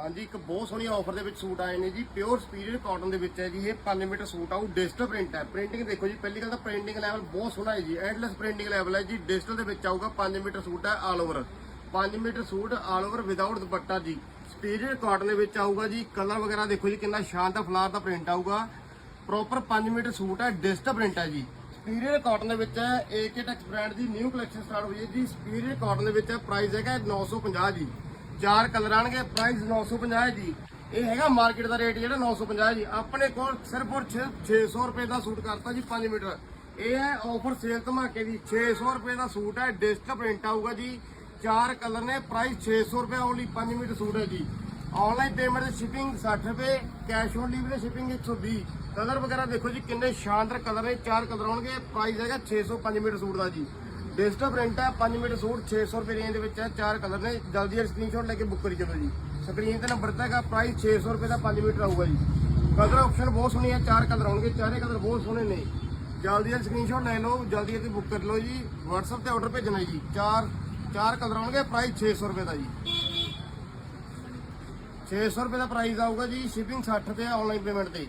ਹਾਂਜੀ, ਇੱਕ ਬਹੁਤ ਸੋਹਣੀ ਆਫਰ ਦੇ ਵਿੱਚ ਸੂਟ ਆਏ ਨੇ ਜੀ। ਪਿਓਰ ਸਪੀਰੀਅਰ ਕਾਟਨ ਦੇ ਵਿੱਚ ਹੈ ਜੀ। ਇਹ 5 ਮੀਟਰ ਸੂਟ ਆਊ ਡਿਜੀਟਲ ਪ੍ਰਿੰਟ ਹੈ। ਪ੍ਰਿੰਟਿੰਗ ਦੇਖੋ ਜੀ, ਪਹਿਲੀ ਗੱਲ ਤਾਂ ਪ੍ਰਿੰਟਿੰਗ ਲੈਵਲ ਬਹੁਤ ਸੋਹਣਾ ਹੈ ਜੀ। ਐਂਡਲੈਸ ਪ੍ਰਿੰਟਿੰਗ ਲੈਵਲ ਹੈ ਜੀ। ਡਿਜੀਟਲ ਦੇ ਵਿੱਚ ਆਊਗਾ 5 ਮੀਟਰ ਸੂਟ ਹੈ all over 5 metre suit all over without dupatta ਜੀ। ਸਪੀਰੀਅਰ ਕਾਟਨ ਦੇ ਵਿੱਚ ਆਊਗਾ ਜੀ। ਕਲਰ ਵਗੈਰਾ ਦੇਖੋ ਜੀ, ਕਿੰਨਾ ਸ਼ਾਨਦਾਰ ਫਲਾਰ ਦਾ ਪ੍ਰਿੰਟ ਆਊਗਾ। ਪ੍ਰੋਪਰ 5 ਮੀਟਰ ਸੂਟ ਹੈ ਡਿਜੀਟਲ ਪ੍ਰਿੰਟ ਹੈ ਜੀ। ਸਪੀਰੀਅਰ ਕਾਟਨ ਦੇ ਵਿੱਚ ਹੈ ਏਕੇ ਟੈਕਸ ਬ੍ਰਾਂਡ ਦੀ ਨਿਊ ਕਲੈਕਸ਼ਨ ਸਟਾਰਟ ਹੋਈ ਹੈ ਜੀ। ਸਪੀਰੀਅਰ ਕਾਟਨ ਦੇ ਵਿੱਚ ਪ੍ਰਾਈਸ ਹੈਗਾ 950 ਜੀ। ਚਾਰ ਕਲਰ ਆਣਗੇ ਪ੍ਰਾਈਸ 950 ਹੈ ਜੀ। ਇਹ ਹੈਗਾ ਮਾਰਕੀਟ ਦਾ ਰੇਟ ਜਿਹੜਾ 950 ਹੈ ਜੀ। ਆਪਣੇ ਕੋਲ ਸਿਰਫ ਔਰ ਸਿਰਫ 600 ਰੁਪਏ ਦਾ ਸੂਟ ਕਰਤਾ ਜੀ 5 ਮੀਟਰ। ਇਹ ਹੈ ਆਫਰ ਸੇਲ ਧਮਾਕੇ ਦੀ। 600 ਰੁਪਏ ਦਾ ਸੂਟ ਹੈ ਡਿਸਕ ਪ੍ਰਿੰਟ ਆਊਗਾ ਜੀ। ਚਾਰ ਕਲਰ ਨੇ ਪ੍ਰਾਈਸ 600 ਰੁਪਏ ਓਨਲੀ 5 ਮੀਟਰ ਸੂਟ ਹੈ ਜੀ। ਆਨਲਾਈਨ ਪੇਮੈਂਟ ਦੀ ਸ਼ਿਪਿੰਗ 60 ਰੁਪਏ cash on delivery shipping 120 colour ਵਗੈਰਾ ਦੇਖੋ ਜੀ, ਕਿੰਨੇ ਸ਼ਾਨਦਾਰ ਕਲਰ ਨੇ, ਚਾਰ ਕਲਰ ਆਉਣਗੇ। ਪ੍ਰਾਈਸ ਹੈਗਾ 605 ਮੀਟਰ ਸੂਟ ਦਾ ਜੀ। ਡਿਜੀਟਲ ਪ੍ਰਿੰਟ ਹੈ 5 ਮੀਟਰ ਸੂਟ 600 ਰੁਪਏ ਰੇਂਜ ਦੇ ਵਿੱਚ ਹੈ ਚਾਰ ਕਲਰ ਨੇ। ਜਲਦੀ ਜਲਦੀ ਸਕਰੀਨਸ਼ਾਟ ਲੈ ਕੇ ਬੁੱਕ ਕਰੀ ਚਲੋ ਜੀ। ਸਕਰੀਨ ਤੇ ਨੰਬਰ ਤੇ ਹੈਗਾ ਪ੍ਰਾਈਸ 600 ਰੁਪਏ ਦਾ 5 ਮੀਟਰ ਆਊਗਾ ਜੀ। ਕਲਰ ਆਪਸ਼ਨ ਬਹੁਤ ਸੋਹਣੀ ਹੈ ਚਾਰ ਕਲਰ ਆਉਣਗੇ, ਚਾਰੇ ਕਲਰ ਬਹੁਤ ਸੋਹਣੇ ਨੇ। ਜਲਦੀ ਜਲਦੀ ਸਕਰੀਨਸ਼ਾਟ ਲੈ ਲਓ, ਜਲਦੀ ਜਲਦੀ ਬੁੱਕ ਕਰ ਲਓ ਜੀ। WhatsApp ਤੇ ਆਰਡਰ ਭੇਜਣਾ ਜੀ। ਚਾਰ ਚਾਰ ਕਲਰ ਆਉਣਗੇ ਪ੍ਰਾਈਸ 600 ਰੁਪਏ ਦਾ ਜੀ। 600 ਰੁਪਏ ਦਾ ਪ੍ਰਾਈਸ ਆਊਗਾ ਜੀ ਸ਼ਿਪਿੰਗ 60 ਰੁਪਏ ਆਨਲਾਈਨ ਪੇਮੈਂਟ ਤੇ।